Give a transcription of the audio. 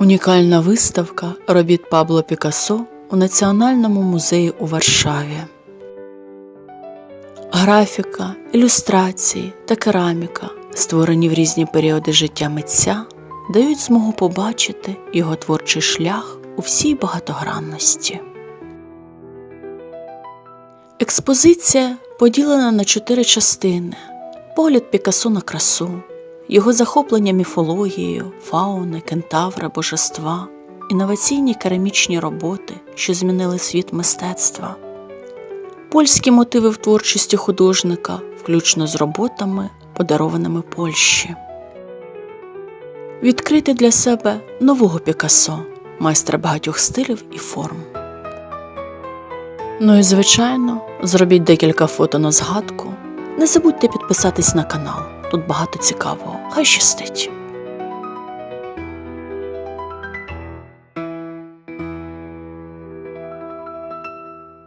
Унікальна виставка робіт Пабло Пікассо у Національному музеї у Варшаві. Графіка, ілюстрації та кераміка, створені в різні періоди життя митця, дають змогу побачити його творчий шлях у всій багатогранності. Експозиція поділена на чотири частини: погляд Пікассо на красу, його захоплення міфологією, фауни, кентавра, божества, інноваційні керамічні роботи, що змінили світ мистецтва, польські мотиви в творчості художника, включно з роботами, подарованими Польщі. Відкрити для себе нового Пікассо, майстра багатьох стилів і форм. Ну і звичайно, зробіть декілька фото на згадку. Не забудьте підписатись на канал. Тут багато цікавого. Хай щастить!